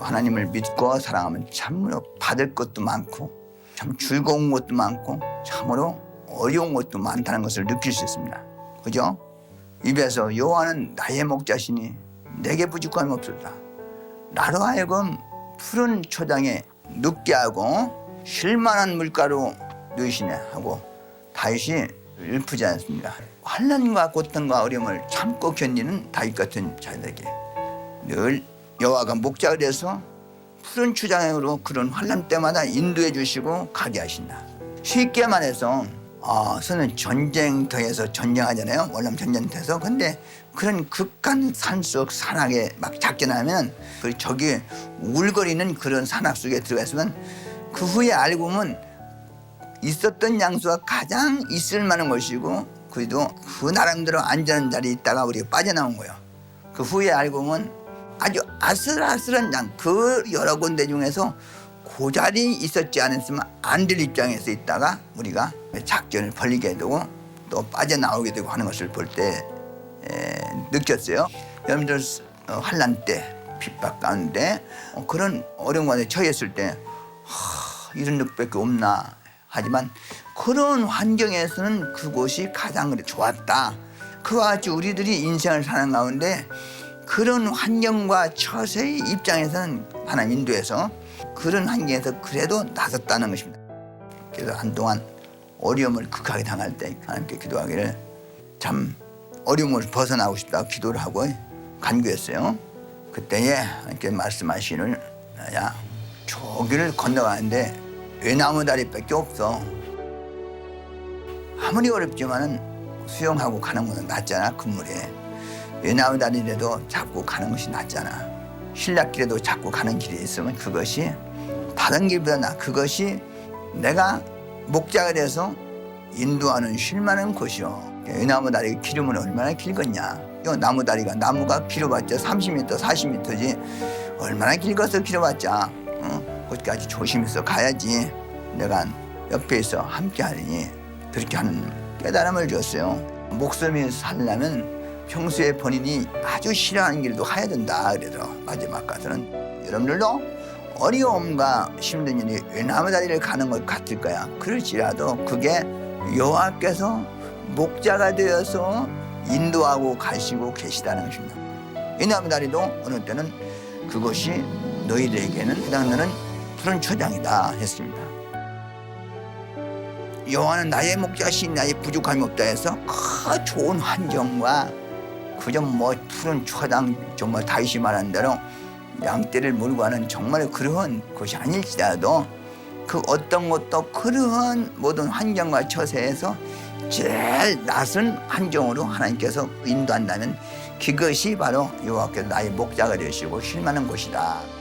하나님을 믿고 사랑하면 참으로 받을 것도 많고 참 즐거운 것도 많고 참으로 어려운 것도 많다는 것을 느낄 수 있습니다. 그죠? 입에서 여호와는 나의 목자시니 내게 부족함이 없었다. 나로 하여금 푸른 초장에 눕게 하고 쉴만한 물가로 누이시네 하고 다윗이 읊지 않습니다. 환란과 고통과 어려움을 참고 견디는 다윗 같은 자들에게 늘 여호와가 목자가 돼서 푸른 추장으로 그런 환란 때마다 인도해 주시고 가게 하신다. 쉽게 말해서 아, 저는 전쟁터에서 전쟁하잖아요. 월남 전쟁터에서. 근데 그런 극한 산속 산악에 막 작전하면 그 저기 울거리는 그런 산악 속에 들어가 있으면 그 후에 알고 보면 있었던 양수가 가장 있을 만한 것이고 그래도 그 나름대로 안전한 자리에 있다가 우리가 빠져나온 거예요. 그 후에 알고 보면 아주 아슬아슬한 양, 그 여러 군데 중에서 그 자리 있었지 않았으면 안 될 입장에서 있다가 우리가 작전을 벌리게 되고 또 빠져나오게 되고 하는 것을 볼 때 느꼈어요. 여러분들 어, 환란 때 핍박 가운데 어, 그런 어려운 관에 처했을 때 하, 이런 늑밖에 없나 하지만 그런 환경에서는 그곳이 가장 좋았다. 그와 같이 우리들이 인생을 사는 가운데 그런 환경과 처세의 입장에서는 하나님 인도에서 그런 환경에서 그래도 나섰다는 것입니다. 그래서 한동안 어려움을 극하게 당할 때 하나님께 기도하기를 참 어려움을 벗어나고 싶다고 기도를 하고 간구했어요. 그때에 하나님께 말씀하시는 야 저기를 건너가는데 외나무 다리밖에 없어. 아무리 어렵지만은 수영하고 가는 것은 낫잖아 금물에. 외나무 다리라도 잡고 가는 것이 낫잖아. 신락길에도 잡고 가는 길이 있으면 그것이 다른 길보다 나. 그것이 내가 목자가 돼서 인도하는 쉴만한 곳이요. 외나무 다리 기르면 얼마나 길겠냐. 이 나무 다리가 나무가 길어봤자 30m, 40m지 얼마나 길어서 길어봤자 어? 거기까지 조심해서 가야지. 내가 옆에 있어 함께 하느니 그렇게 하는 깨달음을 줬어요. 목숨이 살려면 평소에 본인이 아주 싫어하는 길도 가야 된다. 그래서 마지막 가서는 여러분들도 어려움과 힘든 일이 외나무 다리를 가는 것 같을 거야. 그럴지라도 그게 여호와께서 목자가 되어서 인도하고 가시고 계시다는 것입니다. 외나무 다리도 어느 때는 그것이 너희들에게는 너는 푸른 초장이다 했습니다. 여호와는 나의 목자신 나의 부족함이 없다 해서 그 좋은 환경과 그저 뭐 푸른 초당 정말 다윗이 말한 대로 양떼를 몰고 가는 정말 그러한 것이 아닐지라도 그 어떤 것도 그러한 모든 환경과 처세에서 제일 낯선 환경으로 하나님께서 인도한다면 그것이 바로 여호와께서 나의 목자가 되시고 쉴만한 곳이다.